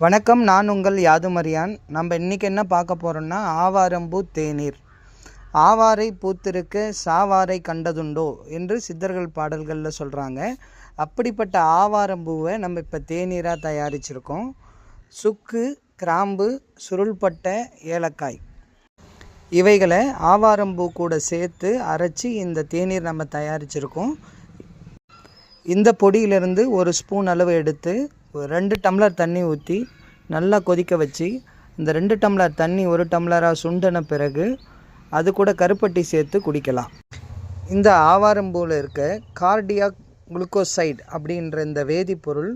வணக்கம் நான் உங்கள் யாதுமரியான். நம்ம இன்றைக்கி என்ன பார்க்க போகிறோம்னா ஆவாரம்பூ தேநீர். ஆவாரை பூத்திருக்க சாவாரை கண்டதுண்டோ என்று சித்தர்கள் பாடல்களில் சொல்கிறாங்க அப்படிப்பட்ட ஆவாரம்பூவை நம்ம இப்போ தேநீராக தயாரிச்சிருக்கோம். சுக்கு கிராம்பு சுருள்பட்டை ஏலக்காய். இவைகளை ஆவாரம்பூ கூட சேர்த்து அரைச்சி இந்த தேநீர் நம்ம தயாரிச்சிருக்கோம். இந்த பொடியிலிருந்து ஒரு ஸ்பூன் அளவு எடுத்து ஒரு ரெண்டு டம்ளர் தண்ணி ஊற்றி நல்லா கொதிக்க வச்சு இந்த ரெண்டு டம்ளர் தண்ணி ஒரு டம்ளராக சுண்டின பிறகு அது கூட கருப்பட்டி சேர்த்து குடிக்கலாம். இந்த ஆவாரம்பூவில் இருக்க கார்டியாக் குளுக்கோசைட் அப்படின்ற இந்த வேதிப்பொருள்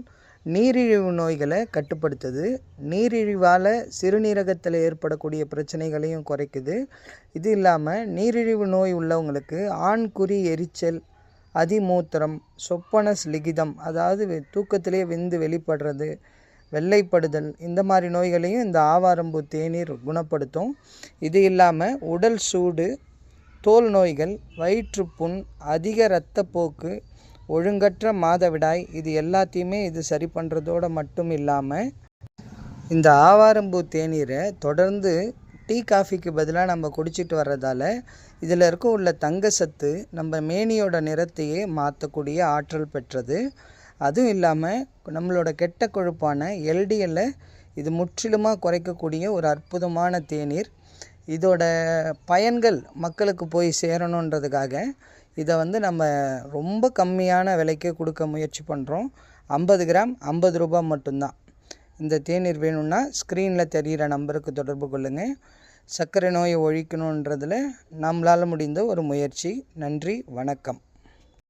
நீரிழிவு நோய்களை கட்டுப்படுத்துது. நீரிழிவால் சிறுநீரகத்தில் ஏற்படக்கூடிய பிரச்சனைகளையும் குறைக்குது. இது இல்லாமல் நீரிழிவு நோய் உள்ளவங்களுக்கு ஆண்குறி எரிச்சல் அதிமூத்திரம் சொப்பனஸ் லிகிதம் அதாவது வெ- தூக்கத்திலே விந்து வெளிப்படுறது வெள்ளைப்படுதல் இந்த மாதிரி நோய்களையும் இந்த ஆவாரம்பூ தேநீர் குணப்படுத்தும். இது இல்லாமல் உடல் சூடு தோல் நோய்கள் வயிற்றுப்புண் அதிக இரத்தப்போக்கு ஒழுங்கற்ற மாதவிடாய் இது எல்லாத்தையுமே இது சரி பண்ணுறதோட மட்டும் இல்லாமல் இந்த ஆவாரம்பூ தேநீரை தொடர்ந்து டீ காஃபிக்கு பதிலாக நம்ம குடிச்சிட்டு வர்றதால இதில் இருக்க உள்ள தங்க சத்து நம்ம மேனியோட நிறத்தையே மாற்றக்கூடிய ஆற்றல் பெற்றது. அதுவும் இல்லாமல் நம்மளோட கெட்ட கொழுப்பான எல்டிஎல்லை இது முற்றிலுமாக குறைக்கக்கூடிய ஒரு அற்புதமான தேநீர். இதோட பயன்கள் மக்களுக்கு போய் சேரணுன்றதுக்காக இதை வந்து நம்ம ரொம்ப கம்மியான விலைக்கு கொடுக்க முயற்சி பண்ணுறோம் ஐம்பது கிராம் ஐம்பது ரூபாய் மட்டும்தான். இந்த தேநீர் வேணும்னா ஸ்க்ரீனில் தெரிகிற நம்பருக்கு தொடர்பு கொள்ளுங்கள் சர்க்கரை நோயை ஒழிக்கணுன்றதில் நம்மளால் முடிந்த ஒரு முயற்சி. நன்றி வணக்கம்.